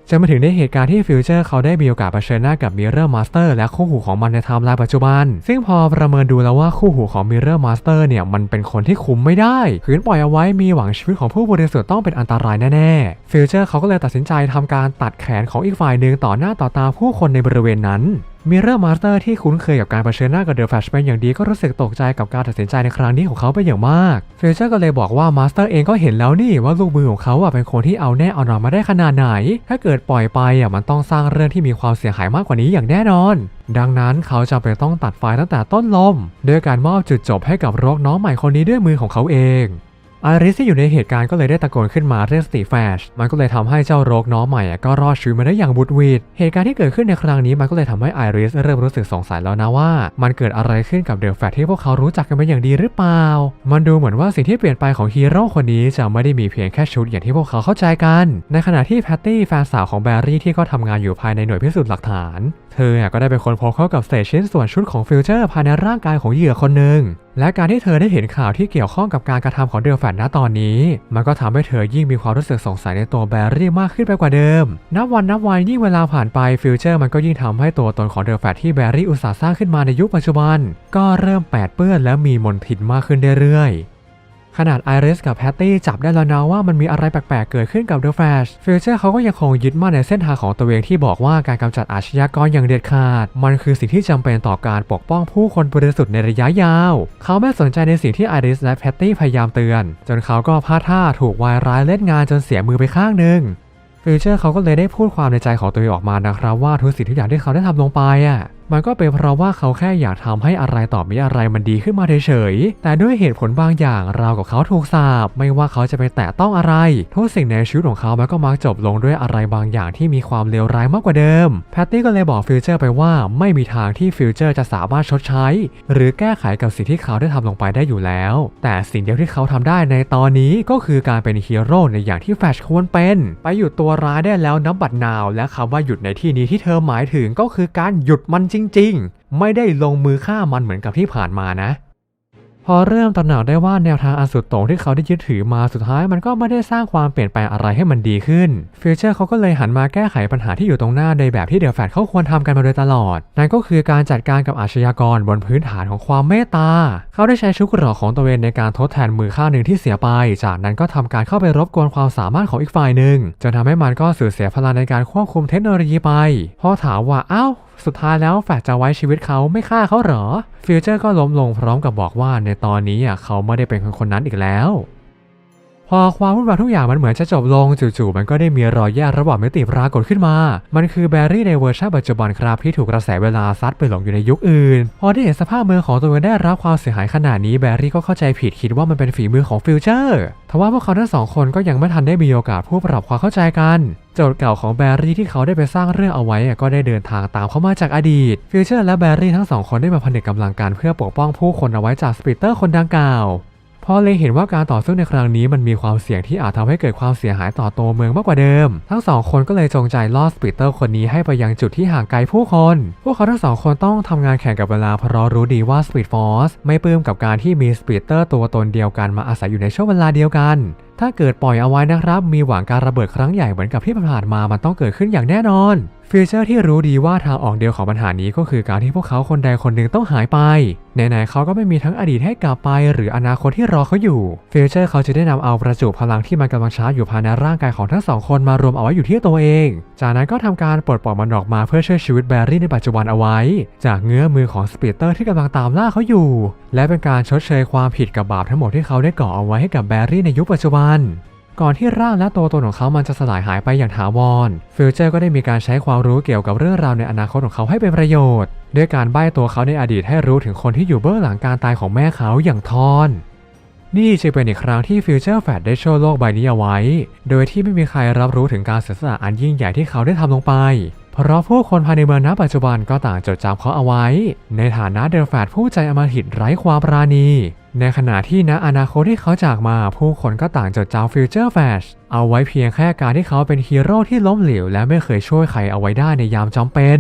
จะมาถึงในเหตุการณ์ที่ฟิวเจอร์เขาได้มีโอกาสเผชิญหน้ากับมิเรอร์มาสเตอร์และคู่หูของมันในไทม์ไลน์ปัจจุบัน ซึ่งพอประเมินดูแล้วว่าคู่หูของมิเรอร์มาสเตอร์เนี่ยมันเป็นคนที่คุมไม่ได้ขืนปล่อยเอาไว้มีหวังชีวิตของผู้บริสุทธิ์ต้องเป็นอันตรายแน่ๆฟิวเจอร์เขาก็เลยตัดสินใจทำการตัดแขนของอีกฝ่ายหนึ่งต่อหน้าต่อตาผู้คนในบริเวณนั้น มิเรอร์มาสเตอร์ที่คุ้นเคยกับการเผชิญหน้ากับเดอะแฟชเป็นอย่างดีก็รู้สึกตกใจกับการตัดสินใจในครั้งนี้ของเขาเป็นอย่างมากเฟิวเจอร์ก็เลยบอกว่ามาสเตอร์เองก็เห็นแล้วนี่ว่าลูกมือของเขาอะเป็นคนที่เอาแน่เอานอนมาได้ขนาดไหน ถ้าเกิดปล่อยไปอะมันต้องสร้างเรื่องที่มีความเสียหายมากกว่านี้อย่างแน่นอน ดังนั้นเขาจำเป็นต้องตัดไฟตั้งแต่ต้นลมด้วยการมอบจุดจบให้กับรกน้องใหม่คนนี้ด้วยมือของเขาเอง ไอริสที่อยู่ในเหตุการณ์ก็เลยได้ตะโกนขึ้นมาเรียกสติแฟช มันก็เลยทำให้เจ้าโรคน้องใหม่อะก็รอดชีวิตมาได้อย่างบุดวิดเหตุการณ์ที่เกิดขึ้นในครั้งนี้มันก็เลยทำให้ไอริสเริ่มรู้สึกสงสัยแล้วนะว่า มันเกิดอะไรขึ้นกับเดอะแฟชที่พวกเขารู้จักกันเป็นอย่างดีหรือเปล่า มันดูเหมือนว่าสิ่งที่เปลี่ยนไปของฮีโร่คนนี้จะไม่ได้มีเพียงแค่ชุดอย่างที่พวกเขาเข้าใจกัน ในขณะที่แพตตี้แฟนสาวของแบร์รี่ที่ก็ทำงานอยู่ภายในหน่วยพิสูจน์หลักฐาน เธออะก็ได้เป็นคนพบเข้ากับเศษชิ้นส่วนชุดของฟิวเจอร์ภายในร่างกายของเหยื่อคนหนึ่ง และการที่เธอได้เห็นข่าวที่เกี่ยวข้องกับการกระทำของเดลแฟนณตอนนี้ มันก็ทำให้เธอยิ่งมีความรู้สึกสงสัยในตัวแบร์รี่มากขึ้นไปกว่าเดิม นับวันนับวันยิ่งเวลาผ่านไปฟิวเจอร์มันก็ยิ่งทำให้ตัวตนของเดลแฟนที่แบร์รี่อุตสาห์สร้างขึ้นมาในยุคปัจจุบัน ก็เริ่มแปดเปื้อนและมีมลทินมากขึ้นเรื่อยๆ ขนาดไอริสกับแพตตี้จับได้แล้วนะว่ามันมีอะไรแปลกๆ เกิดขึ้นกับเดอะแฟลชฟิวเจอร์เขาก็ยังคงยึดมั่นในเส้นทางของตัวเองที่บอกว่าการกำจัดอาชญากรอย่างเด็ดขาด มันคือสิ่งที่จำเป็นต่อการปกป้องผู้คนบริสุทธิ์ในระยะยาว เขาไม่สนใจในสิ่งที่ไอริสและแพตตี้พยายามเตือน จนเขาก็พลาดท่าถูกวายร้ายเล่นงานจนเสียมือไปข้างหนึ่งฟิวเจอร์เขาก็เลยได้พูดความในใจของตัวเองออกมานะครับว่าทุกสิ่งทุกอย่างที่เขาได้ทำลงไปอะมันก็เป็นเพราะว่าเขาแค่อยากทำให้อะไรต่อมีอะไรมันดีขึ้นมาเฉยๆ แต่ด้วยเหตุผลบางอย่างเรากับเขาถูกสาปไม่ว่าเขาจะไปแตะต้องอะไร ทุกสิ่งในชีวิตของเขามันก็มักจบลงด้วยอะไรบางอย่างที่มีความเลวร้ายมากกว่าเดิม แพตตี้ก็เลยบอกฟิวเจอร์ไปว่าไม่มีทางที่ฟิวเจอร์จะสามารถชดใช้ หรือแก้ไขกับสิ่งที่เขาได้ทำลงไปได้อยู่แล้ว แต่สิ่งเดียวที่เขาทำได้ในตอนนี้ก็คือการเป็นฮีโร่ในอย่างที่แฟชควรเป็น ไปหยุดตัวร้ายได้แล้วนับบัดนาว และคำว่าหยุดในที่นี้ที่เธอหมายถึงก็คือการหยุดมันจริง ๆ ไม่ได้ลงมือฆ่ามันเหมือนกับที่ผ่านมานะ พอเริ่มตระหนักได้ว่าแนวทางอันสุดโต่งที่เขาได้ยึดถือมาสุดท้าย มันก็ไม่ได้สร้างความเปลี่ยนแปลงอะไรให้มันดีขึ้นฟิวเจอร์เขาก็เลยหันมาแก้ไขปัญหาที่อยู่ตรงหน้าในแบบที่เดลแฟดเขาควรทำกันมาโดยตลอด นั่นก็คือการจัดการกับอาชญากรบนพื้นฐานของความเมตตา เขาได้ใช้ชุกหรอของตัวเองในการทดแทนมือข้างหนึ่งที่เสียไป จากนั้นก็ทำการเข้าไปรบกวนความสามารถของอีกฝ่ายหนึ่งจนทำให้มันก็สูญเสียพลังในการควบคุมเทคโนโลยีไป พอถามว่าอ้าวสุดท้ายแล้วแฟดจะไว้ชีวิตเขาไม่ฆ่าเขาเหรอฟิวเจอร์ก็ล้มลงพร้อมกับบอกว่าในตอนนี้เขาไม่ได้เป็นคนคนนั้นอีกแล้ว อความวุ่นวายทุกอย่างมันเหมือนจะจบลงจู่ๆมันก็ได้มีรอยแยกระหว่างมิติปรากฏขึ้นมา มันคือแบรรี่ในเวอร์ชันปัจจุบันครับที่ถูกกระแสเวลาซัดไปหลงอยู่ในยุคอื่น พอได้เห็นสภาพเมืองของตัวเองได้รับความเสียหายขนาดนี้แบรรี่ก็เข้าใจผิดคิดว่ามันเป็นฝีมือของฟิวเจอร์ทว่าพวกเขาทั้งสองคนก็ยังไม่ทันได้มีโอกาสพูดปรับความเข้าใจกันโจทย์เก่าของแบรี่ที่เขาได้ไปสร้างเรื่องเอาไว้ก็ได้เดินทางตามเข้ามาจากอดีต ฟิวเจอร์และแบรี่ทั้งสองคนได้มาผนึกกำลังกันเพื่อปกป้องผู้คนเอาไว้จากสปิเตอร์คนดังกล่าว พอเลยเห็นว่าการต่อสู้ในครั้งนี้มันมีความเสี่ยงที่อาจทำให้เกิดความเสียหายต่อตัวเมืองมากกว่าเดิม ทั้งสองคนก็เลยจงใจล่อสปิเตอร์คนนี้ให้ไปยังจุดที่ห่างไกลผู้คน พวกเขาทั้งสองคนต้องทำงานแข่งกับเวลาเพราะรู้ดีว่าสปีดฟอร์สไม่ปลื้มกับการที่มีสปิเตอร์ตัวตนเดียวกันมาอาศัยอยู่ในช่วงเวลาเดียวกัน ถ้าเกิดปล่อยเอาไว้นะครับ มีหวังการระเบิดครั้งใหญ่เหมือนกับที่ผ่านมา มันต้องเกิดขึ้นอย่างแน่นอน ฟีเจอร์ที่รู้ดีว่าทางออกเดียวของปัญหานี้ก็คือการที่พวกเขาคนใดคนหนึ่งต้องหายไป ไหนๆเขาก็ไม่มีทั้งอดีตให้กลับไป หรืออนาคตที่รอเขาอยู่ ฟีเจอร์เขาจะได้นำเอาประจุพลังที่มันกำลังชาร์จอยู่ภายในร่างกายของทั้งสองคนมารวมเอาไว้อยู่ที่ตัวเอง จากนั้นก็ทำการปลดปล่อยมันออกมาเพื่อช่วยชีวิตแบรี่ในปัจจุบันเอาไว้ จากเงื้อมือของสปีเตอร์ที่กำลังตามล่าเขาอยู่ และเป็นการชดเชยความผิดกับบาปทั้งหมดที่เขาได้ก่อเอาไว้ให้กับแบรี่ในยุคปัจจุบันก่อนที่ร่างและตัวตนของเขามันจะสลายหายไปอย่างถาวร ฟิวเจอร์ก็ได้มีการใช้ความรู้เกี่ยวกับเรื่องราวในอนาคตของเขาให้เป็นประโยชน์ ด้วยการใบ้ตัวเขาในอดีตให้รู้ถึงคนที่อยู่เบื้องหลังการตายของแม่เขาอย่างทอนนี่จึงเป็นอีกครั้งที่ฟิวเจอร์แฟดได้โชว์โลกใบนี้เอาไว้ โดยที่ไม่มีใครรับรู้ถึงการเสียสละอันยิ่งใหญ่ที่เขาได้ทำลงไป เพราะผู้คนภายในเมืองณปัจจุบันก็ต่างจดจำเขาเอาไว้ ในฐานะเดลแฟดผู้ใจอมหิตไร้ความปราณี ในขณะที่ณอนาคตที่เขาจากมา ผู้คนก็ต่างจดจำฟิวเจอร์แฟชเอาไว้เพียงแค่การที่เขาเป็นฮีโร่ที่ล้มเหลวและไม่เคยช่วยใครเอาไว้ได้ในยามจำเป็น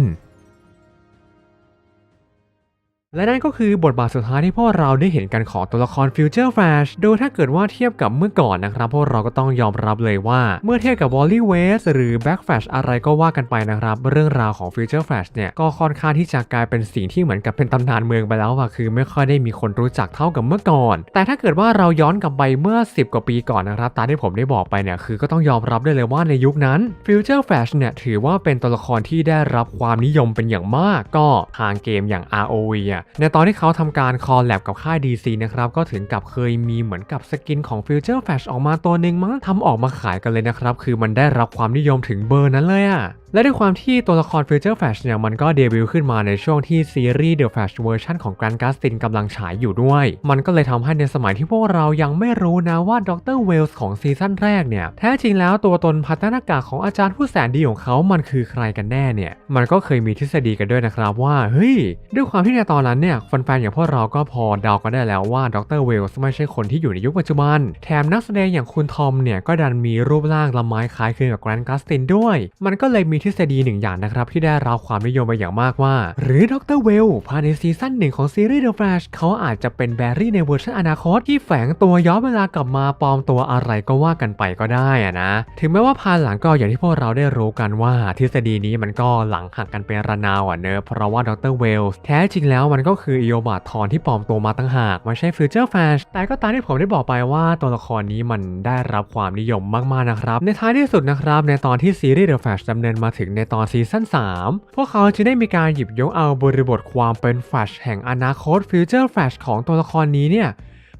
และนั่นก็คือบทบาทสุดท้ายที่พวกเราได้เห็นกันของตัวละคร Future Flash โดยถ้าเกิดว่าเทียบกับเมื่อก่อนนะครับ พวกเราก็ต้องยอมรับเลยว่า เมื่อเทียบกับ Wally West หรือ Back Flash อะไรก็ว่ากันไปนะครับ เรื่องราวของ Future Flash เนี่ย ก็ค่อนข้างที่จะกลายเป็นสิ่งที่เหมือนกับเป็นตำนานเมืองไปแล้วอะคือไม่ค่อยได้มีคนรู้จักเท่ากับเมื่อก่อน แต่ถ้าเกิดว่าเราย้อนกลับไปเมื่อ 10 กว่าปีก่อนนะครับตามที่ผมได้บอกไปเนี่ยคือก็ต้องยอมรับได้เลยว่าในยุคนั้น Future Flash เนี่ยถือว่าเป็นตัวละครที่ได้รับความนิยมเป็นอย่างมาก ก็ทางเกมอย่าง ROV อะในตอนที่เขาทำการคอลแลบกับค่าย DC นะครับก็ถึงกับเคยมีเหมือนกับสกินของ Future Flash ออกมาตัวหนึ่งมั้งทำออกมาขายกันเลยนะครับคือมันได้รับความนิยมถึงเบอร์นั้นเลยอะ และด้วยความที่ตัวละคร Future Flash เนี่ยมันก็เดบิวต์ขึ้นมาในช่วงที่ซีรีส์ The Flash เวอร์ชันของ Grant Gustin กำลังฉายอยู่ด้วย มันก็เลยทำให้ในสมัยที่พวกเรายังไม่รู้นะว่าด็อกเตอร์เวลส์ของซีซั่นแรกเนี่ยแท้จริงแล้วตัวตนพัฒนากาของอาจารย์ผู้แสนดีของเขามันคือใครกันแน่เนี่ย มันก็เคยมีทฤษฎีกันด้วยนะครับว่าเฮ้ยด้วยความที่ในตอนนั้นเนี่ยแฟนๆอย่างพวกเราก็พอเดากันได้แล้วว่าด็อกเตอร์เวลส์ไม่ใช่คนที่อยู่ในยุคปัจจุบัน แถมนักแสดงอย่างคุณทอมเนี่ยก็ดันมีรูปร่างละไม้คล้ายคลึงกับแกรนด์กัสตินด้วย มันก็เลยมีทฤษฎีหนึ่งอย่างนะครับที่ได้รับความนิยมไปอย่างมากว่า หรือดรเวลภายในซีซั่นหนึ่งของซีรีส์ The Flash เขาอาจจะเป็นแบร์รี่ในเวอร์ชันอนาคตที่แฝงตัวย้อนเวลากลับมาปลอมตัวอะไรก็ว่ากันไปก็ได้อะนะ ถึงแม้ว่าภายหลังก็อย่างที่พวกเราได้รู้กันว่าทฤษฎีนี้มันก็หลังหักกันเป็นระนาวอะเนอะเพราะว่าดรเวลแท้จริงแล้วมันก็คืออโอบาทอนที่ปลอมตัวมาตั้งหากไม่ใช่ฟิวเจอร์แฟชแต่ก็ตามที่ผมได้บอกไปว่าตัวละครนี้มันได้รับความนิยมมากๆนะครับในท้ายที่สุดนะครับในตอนที่ซีรีส์ The Flash ดำเนินมาถึงในตอนซีซั่น3 พวกเขาจะได้มีการหยิบยกเอาบริบทความเป็นแฟลชแห่งอนาคตฟิวเจอร์แฟลชของตัวละครนี้เนี่ย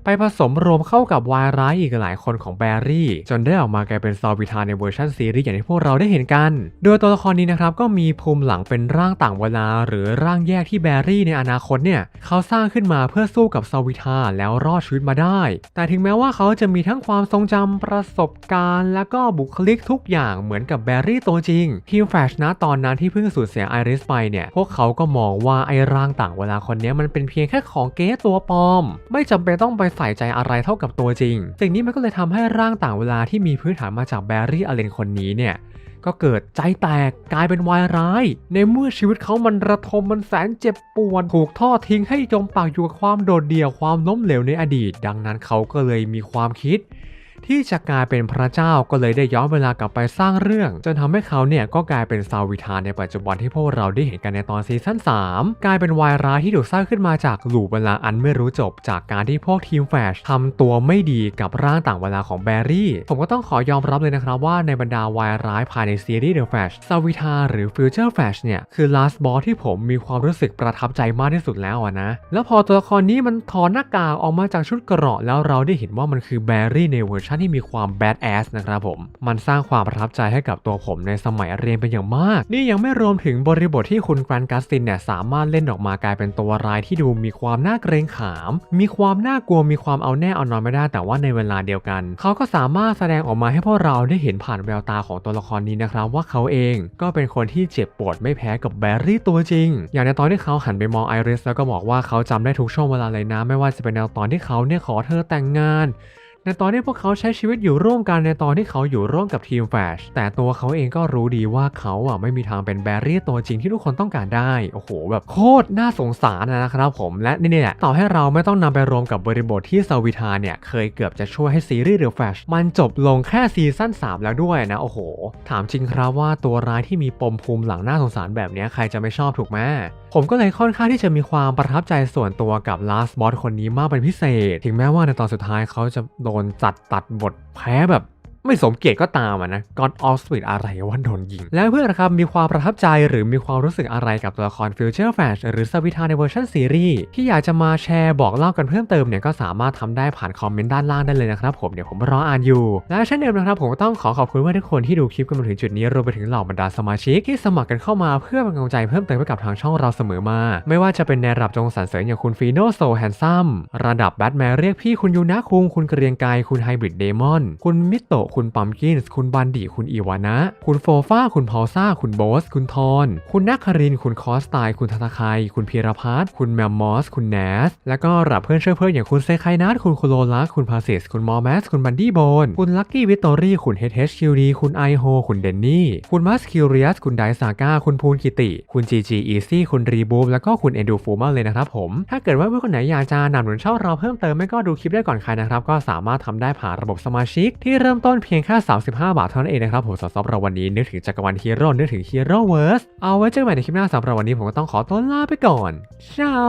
ไปผสมรวมเข้ากับวายร้ายอีกหลายคนของแบร์รี่ จนได้ออกมากลายเป็นซอวิทาในเวอร์ชันซีรีส์อย่างที่พวกเราได้เห็นกัน โดยตัวละครนี้นะครับก็มีภูมิหลังเป็นร่างต่างเวลา หรือร่างแยกที่แบร์รี่ในอนาคตเนี่ยเขาสร้างขึ้นมาเพื่อสู้กับซอวิทาแล้วรอดชีวิตมาได้ แต่ถึงแม้ว่าเขาจะมีทั้งความทรงจำประสบการณ์ และก็บุคลิกทุกอย่างเหมือนกับแบร์รี่ตัวจริงทีมแฟชนะตอนนั้นที่เพิ่งสูญเสียไอริสไปเนี่ยพวกเขาก็มองว่าไอร่างต่างเวลาคนนี้มันเป็นเพียงแค่ของเก๊ตัวปลอม ไม่จำเป็นต้องไปใส่ใจอะไรเท่ากับตัวจริง สิ่งนี้มันก็เลยทำให้ร่างต่างเวลาที่มีพื้นฐานมาจากแบร์รี่อเลนคนนี้เนี่ยก็เกิดใจแตกกลายเป็นวายร้าย ในเมื่อชีวิตเขามันระทมมันแสนเจ็บปวดถูกทอดทิ้งให้จมปากอยู่กับความโดดเดี่ยวความล้มเหลวในอดีต ดังนั้นเขาก็เลยมีความคิด ที่จะกลายเป็นพระเจ้าก็เลยได้ย้อนเวลากลับไปสร้างเรื่อง จนทำให้เขาเนี่ยก็กลายเป็นซาวิทานในปัจจุบันที่พวกเราได้เห็นกันในตอนซีซั่น3 กลายเป็นวายร้ายที่ถูกสร้างขึ้นมาจากหลูปเวลาอันไม่รู้จบ จากการที่พวกทีมแฟชทำตัวไม่ดีกับร่างต่างเวลาของแบร์รี่ ผมก็ต้องขอยอมรับเลยนะครับว่าในบรรดาวายร้ายภายในซีรีส์ The Flash ซาวิทาหรือ Future Flash เนี่ยคือ last boss ที่ผมมีความรู้สึกประทับใจมากที่สุดแล้วอะนะ แล้วพอตัวละครนี้มันถอนหน้ากากออกมาจากชุดเกราะแล้วเราได้เห็นว่ามันคือแบร์รี่ในเวอร์ชันที่มีความแบดแอสนะครับผม มันสร้างความประทับใจให้กับตัวผมในสมัยเรียนเป็นอย่างมาก นี่ยังไม่รวมถึงบริบทที่คุณกรันกัสตินเนี่ยสามารถเล่นออกมากลายเป็นตัวร้ายที่ดูมีความน่าเกรงขาม มีความน่ากลัวมีความเอาแน่เอานอนไม่ได้ แต่ว่าในเวลาเดียวกัน เขาก็สามารถแสดงออกมาให้พวกเราได้เห็นผ่านแววตาของตัวละครนี้นะครับ ว่าเขาเองก็เป็นคนที่เจ็บปวดไม่แพ้กับแบร์รี่ตัวจริง อย่างในตอนที่เขาหันไปมองไอริสแล้วก็บอกว่าเขาจำได้ทุกช่วงเวลาเลยนะไม่ว่าจะเป็นในตอนที่เขาเนี่ยขอเธอแต่งงาน ในตอนที่พวกเขาใช้ชีวิตอยู่ร่วมกันในตอนที่เขาอยู่ร่วมกับทีมแฟชแต่ตัวเขาเองก็รู้ดีว่าเขาอะไม่มีทางเป็นแบรี่ตัวจริงที่ทุกคนต้องการได้ โอ้โห แบบโคตรน่าสงสารนะครับผมและนี่เนี่ยต่อให้เราไม่ต้องนำไปรวมกับบริบทที่ซาวิทาเนี่ย เคยเกือบจะช่วยให้ซีรีส์เดอะแฟชมันจบลงแค่ซีซั่น3 แล้วด้วยนะ โอ้โห ถามจริงครับว่าตัวร้ายที่มีปมภูมิหลังน่าสงสารแบบนี้ใครจะไม่ชอบถูกไหม ผมก็เลยค่อนข้างที่จะมีความประทับใจส่วนตัวกับลาสบอสคนนี้มากเป็นพิเศษ ถึงแม้ว่าในตอนสุดท้ายเขาจะโดนจัดตัดบทแพ้แบบ ไม่สมเกียรติก็ตามอะนะ God of Speed อะไรว่าโดนยิง แล้วเพื่อนนะครับมีความประทับใจหรือมีความรู้สึกอะไรกับตัวละคร Future Flash หรือสวิทาในเวอร์ชันซีรีส์ที่อยากจะมาแชร์บอกเล่ากันเพิ่มเติมเนี่ยก็สามารถทำได้ผ่านคอมเมนต์ด้านล่างได้เลยนะครับผมเดี๋ยวผมรออ่านอยู่ และเช่นเดิมนะครับผมต้องขอขอบคุณว่าทุกคนที่ดูคลิปกันมาถึงจุดนี้รวมไปถึงเหล่าบรรดาสมาชิกที่สมัครกันเข้ามาเพื่อเป็นกำลังใจเพิ่มเติมให้กับทางช่องเราเสมอมา ไม่ว่าจะเป็นในระดับจงสรรเสริญอย่างคุณฟีโนโซแฮนซัมระดับแบทแมนเรียกพี่คุณยูนะคุงคุณเกรียงไกรคุณไฮบริดเดมอนคุณมิโตะคุณปัมกินส์คุณบันดิคุณอีวานะ คุณโฟฟ้า คุณพอลซ่า คุณโบส คุณทอน คุณนักคริน คุณคอสตล์คุณธนาคาย คุณพีรพัฒน์คุณแมมมอส คุณแนส แล้วก็รับเพื่อนช่วยเพื่อนอย่างคุณเซคายนัทคุณโคโลลักคุณพาซิส คุณมอร์แมส คุณบันดี้โบน คุณลักกี้วิตตอรี่ คุณเฮเ HQD คุณไอโฮ คุณเดนนี่ คุณมัสคิวเรียส คุณไดซาก้า คุณพูนกิติ คุณจีจีอีซี่ คุณรีบูมแล้วก็คุณเอนดูฟูมาเลยนะครับผม ถ้าเกิดว่าเพื่อนคนไหนอยากจะนำหนุนช่องเราเพิ่มเติมไม่ก็ดูคลิปได้ก่อนใครนะครับ ก็สามารถทำได้ผ่านระบบสมาชิกที่เริ่มต้นเพียงแค่ 35 บาทเท่านั้นเองนะครับผมสำหรับเราวันนี้นึกถึงจักรวาลฮีโร่นึกถึงฮีโร่เวิร์สเอาไว้เจอกันใหม่ในคลิปหน้าสำหรับวันนี้ผมก็ต้องขอตัวลาไปก่อนชาว